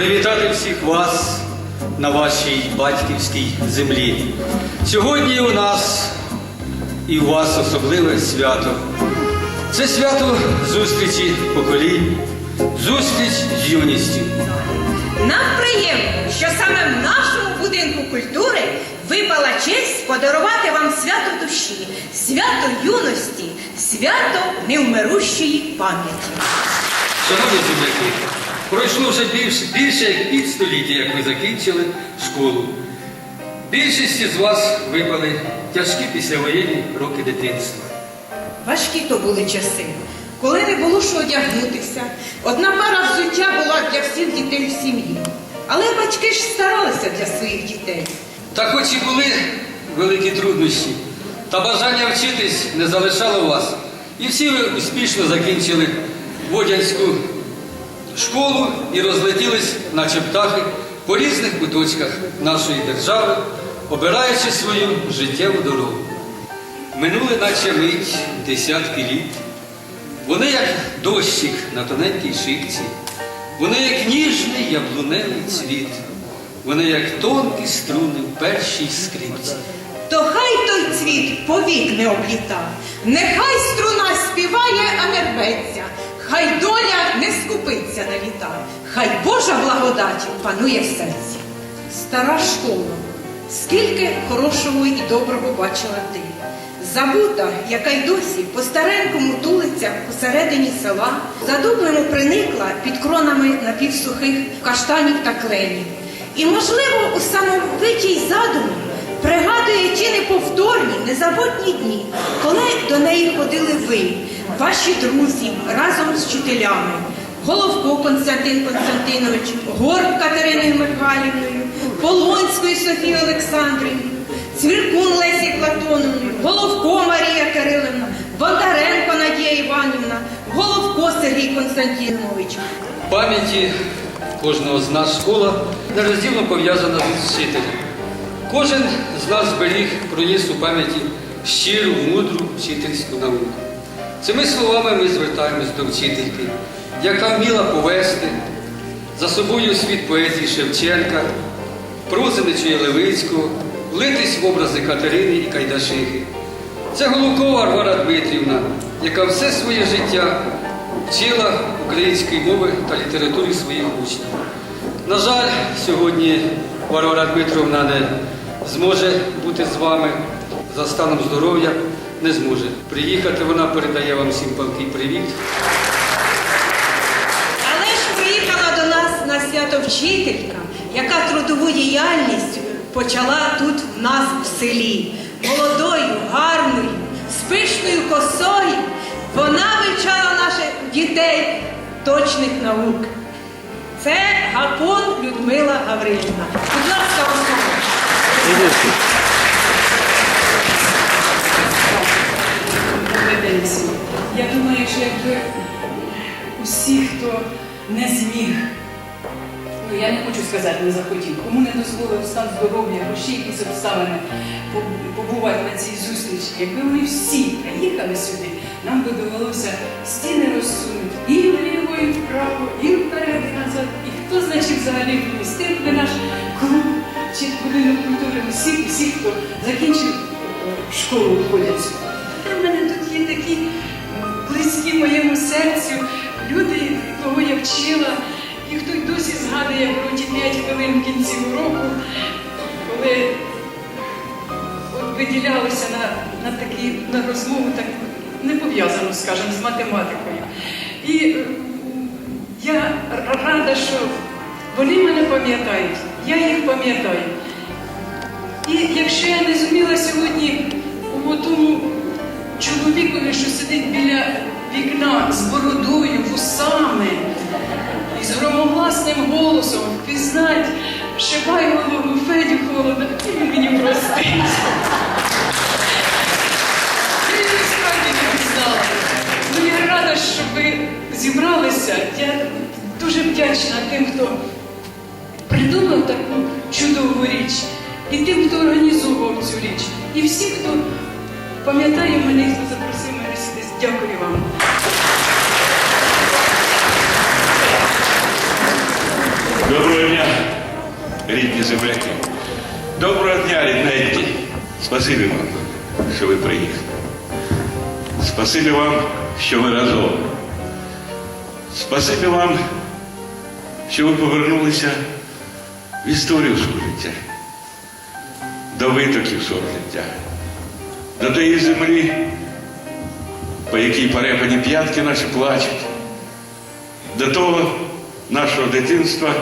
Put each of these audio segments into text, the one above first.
привітати всіх вас на вашій батьківській землі. Сьогодні у нас і у вас особливе свято. Це свято зустрічі поколінь, зустріч з юністю. Нам приємно, що саме в нашому будинку культури випала честь подарувати вам свято душі, свято юності, свято невмирущої пам'яті. Шановні земляки, пройшло вже більше, більше як півстоліття, як ви закінчили школу. Більшість із вас випали тяжкі післявоєнні роки дитинства. Важкі то були часи, коли не було що одягнутися. Одна пара взуття була для всіх дітей в сім'ї. Але батьки ж старалися для своїх дітей. Та хоч і були великі труднощі, та бажання вчитись не залишало вас. І всі ви успішно закінчили Водянську школу і розлетілись, наче птахи, по різних куточках нашої держави, обираючи свою життєву дорогу. Минули, наче мить, десятки літ. Вони як дощик на тоненькій шипці, вони як ніжний яблуневий цвіт, вони як тонкі струни в першій скрипці. То хай той цвіт повік не обліта, нехай струна співає, а не рветься, хай доля не скупиться на літа, хай Божа благодать панує в серці. Стара школа, скільки хорошого і доброго бачила ти. Забута, яка й досі по старенькому тулиться посередині села, задублено приникла під кронами напівсухих каштанів та кленів. І, можливо, у самовитій задумі пригадує ті неповторні, незабутні дні, коли до неї ходили ви, ваші друзі, разом з вчителями, Головко Константин Константинович, Горб Катериною Михайлівною, Полонською Софією Олександрівною, Цвіркун Лесі Платоновною, Головко Марія Кирилівна, Бондаренко Надія Іванівна, Головко Сергій Константинович. Пам'яті кожного з нас школа нероздільно пов'язана з вчителем. Кожен з нас зберіг, проніс у пам'яті щиру, мудру вчительську науку. Цими словами ми звертаємось до вчительки, яка вміла повести за собою світ поезії Шевченка, прози Нечуя Левицького, влитись в образи Катерини і Кайдашихи. Це Голубкова Варвара Дмитрівна, яка все своє життя вчила української мови та літературі своїх учнів. На жаль, сьогодні Варвара Дмитрівна не зможе бути з вами за станом здоров'я, не зможе приїхати. Вона передає вам всім палкий привіт. Але ж приїхала до нас на свято вчителька, яка трудову діяльність почала тут в нас в селі. Молодою, гарною, з пишною косою. Вона вивчала наших дітей точних наук. Це Гапон Людмила Гаврилівна. Будь ласка, вам слово. Я думаю, що якби усі, хто не зміг, ну я не хочу сказати, не захотів, кому не дозволив стан здоров'я, гроші, якісь обставини побувати на цій зустрічі, якби вони всі приїхали сюди, нам би довелося стіни розсунути і вліво, і вправо, і вперед, і назад. І хто значить взагалі вмістив би наш клуб чи будинок культури усіх, усіх, хто закінчив е, школу ходять сюди. Такі близькі моєму серцю люди, кого я вчила, і хто й досі згадує про ті 5 хвилин в кінці уроку, коли от виділялося на, на, такі, на розмову, так не пов'язану, скажімо, з математикою. І е, я рада, що вони мене пам'ятають, я їх пам'ятаю. І якщо я не зуміла сьогодні у тому чоловікові, що сидить біля вікна з бородою, вусами і з громогласним голосом впізнать Шибайлову Федю Холода, і мені простить. Ну рада, що ви зібралися. Я дуже вдячна тим, хто придумав таку чудову річ, і тим, хто організовував цю річ, і всі, хто пам'ятає мене, хто запросив мене сюди. Дякую вам. Доброго дня, рідні земляки. Доброго дня, рідненькі. Спасибі вам, що ви приїхали. Спасибі вам, що ми разом. Спасибі вам, що ви повернулися в історію свого життя, до витоків свого життя, до тієї землі, по якій перепані п'ятки наші плачуть, до того нашого дитинства,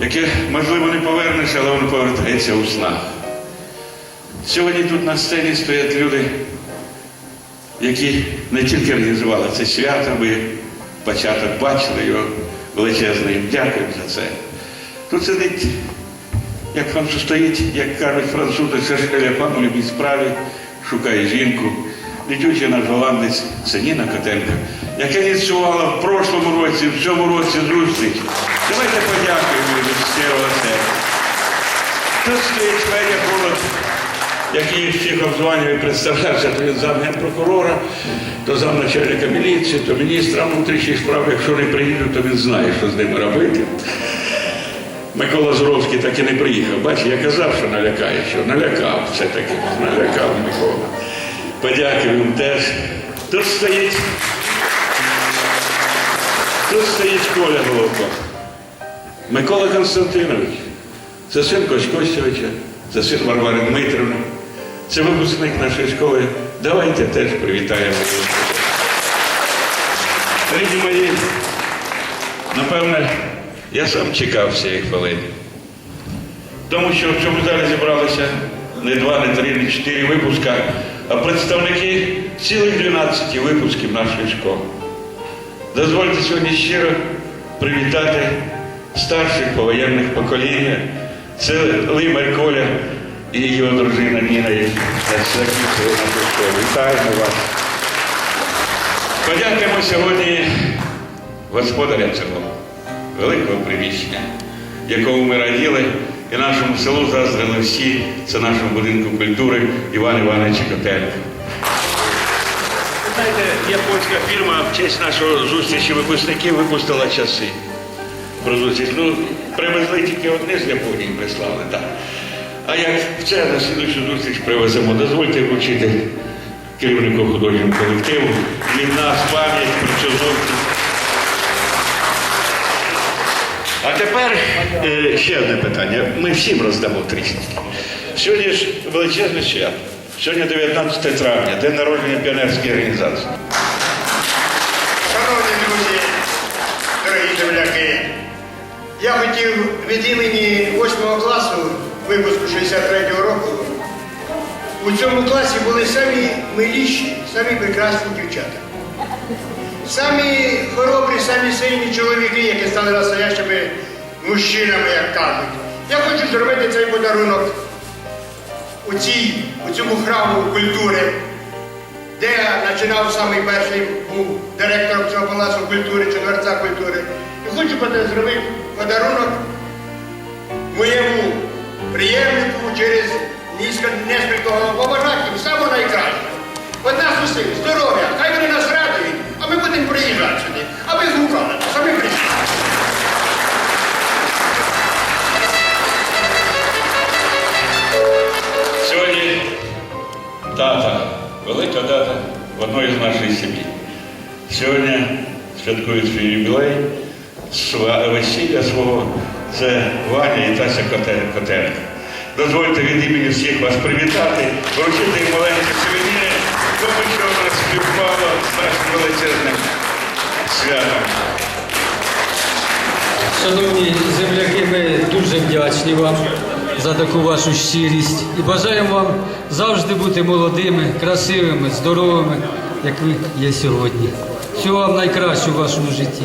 яке, можливо, не повернеться, але воно повертається у снах. Сьогодні тут на сцені стоять люди, які не тільки організували це свято, ви початок бачили його величезно їм дякуємо за це. Тут сидить, як француз стоїть, як кажуть французи, це Сержеля пану любій справі, шукає жінку. Літючий наш голландець, це Ніна Котенко, яка ініціювала в прошлому році, в цьому році зустріч. Давайте подякуємо від щирого серця. Тут стоїть Федя Холод, який всіх обзванює представлявся, то він зам генпрокурора, то зам начальника міліції, то міністра внутрішніх справ. Якщо не приїду, то він знає, що з ними робити. Микола Зуровський так і не приїхав. Бачиш, я казав, що налякає, що налякав все-таки, налякав Микола. Подякую їм теж. Тут стоїть. Тут стоїть Коля Головко. Микола Константинович. Це син Костьовича, це син Варвари Дмитрівни. Це випускник нашої школи. Давайте теж привітаємо. Рідні мої, напевне, я сам чекав цієї хвилини. Тому що в цьому залі зібралися не два, не три, не чотири випуска, а представники цілих 12 випусків нашої школи. Дозвольте сьогодні щиро привітати старших повоєнних покоління. Це Лимар Коля і його дружина Ніна, які закінчили нашу школу. Вітаємо вас. Подякуємо сьогодні господаря цього великого приміщення, якому ми раділи, і нашому селу заздрили всі, це нашому будинку культури Іван Іванович Котенко. Знаєте, японська фірма в честь нашого зустрічі випускників випустила часи. Про зустріч. Ну, привезли тільки одне з Японії прислали, так. А як в це на слідчу зустріч привеземо, дозвольте вручити керівнику художнього колективу від нас пам'ять про цю зустріч. А тепер е, ще одне питання. Ми всім роздамо трішки. Сьогодні ж величезне свято. Сьогодні 19 травня, день народження піонерської організації. Шановні друзі, дорогі земляки, я хотів від імені 8 класу випуску 63-го року. У цьому класі були самі миліші, самі прекрасні дівчата. Самі хоробрі, самі сильні чоловіки, які стали настоящими мужчинами, як кажуть. Я хочу зробити цей подарунок у, цій, у цьому храму культури, де я починав самий перший, був директором цього палацу культури, чи дворця культури. І хочу зробити подарунок моєму приємнику через їм самого найкращого. От нас здоров'я, хай вони нас ми будемо приїжджати сюди. А ви згукали, самі прийшли. Сьогодні дата, велика дата в одної з нашої сім'ї. Сьогодні святкують свій юбілей, весілля свого. Це Ваня і Тася Коте- Дозвольте від імені всіх вас привітати, вручити їм маленькі сувеніри, тому що нас співпало з нашим величезним святом. Шановні земляки, ми дуже вдячні вам за таку вашу щирість і бажаємо вам завжди бути молодими, красивими, здоровими, як ви є сьогодні. Всього вам найкращого в вашому житті.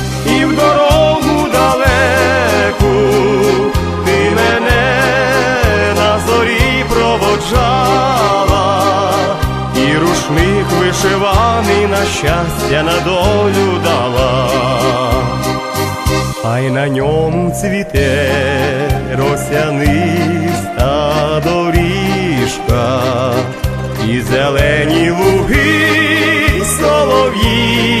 далеку ти мене на зорі проводжала, і рушник вишиваний на щастя на долю дала. А й на ньому цвіте росяниста доріжка, і зелені луги, солов'їні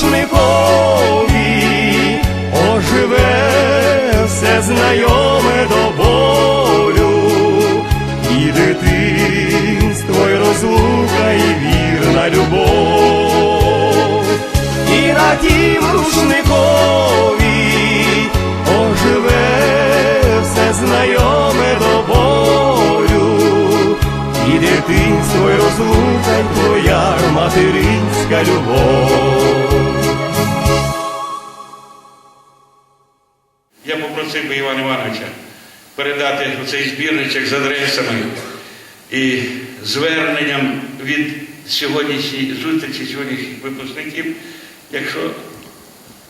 Тім оживе все знайоме до болю, і дитинство, і розлука, і вірна любов, і на тім рушникові оживе все знайоме до болю, і дитинство, і розлука, твоя материнська любов. Би Івана Івановича передати цей збірничок з адресами і зверненням від сьогоднішньої зустрічі сьогоднішніх випускників, якщо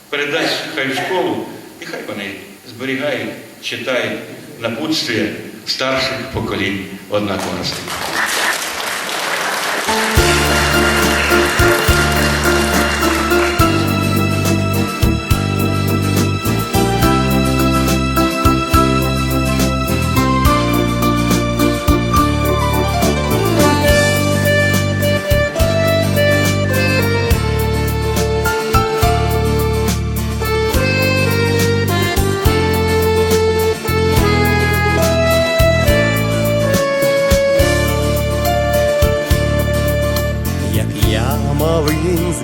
передасть хай в школу, і хай вони зберігають, читають напутствия старших поколінь однокласників.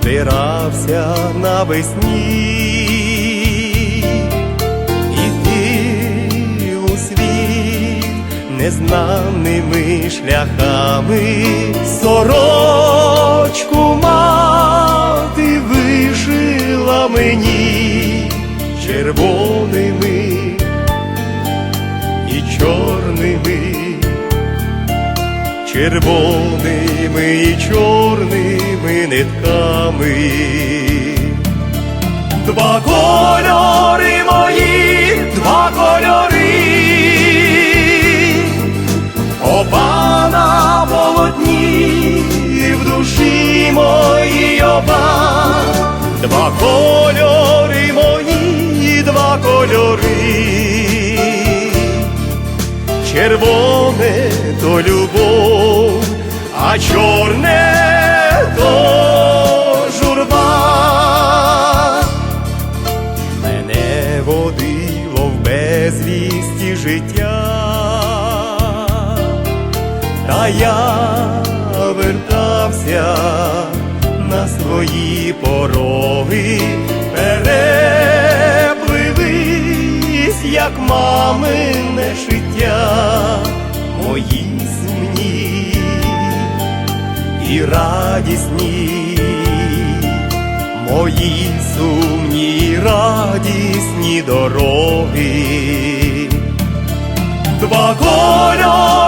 Збирався навесні, іти у світ незнаними шляхами, сорочку мати вишила мені, червоними червоними і чорними нитками. Два кольори мої, два кольори, оба на полотні, в душі моїй оба, два кольори мої, два кольори, червоне то любов, а чорне то журба. Мене водило в безвісті життя, та я вертався на свої пороги, як мамине життя мої сумні і радісні, мої сумні і радісні дороги. Два кольори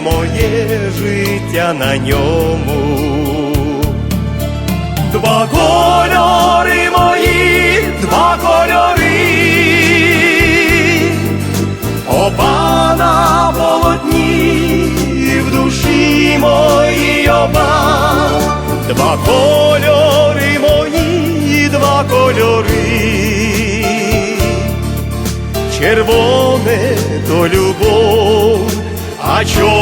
моє життя на ньому. Два кольори мої, два кольори, оба на полотні, в душі моїй оба, два кольори мої, два кольори. Червоне то любов, а чорне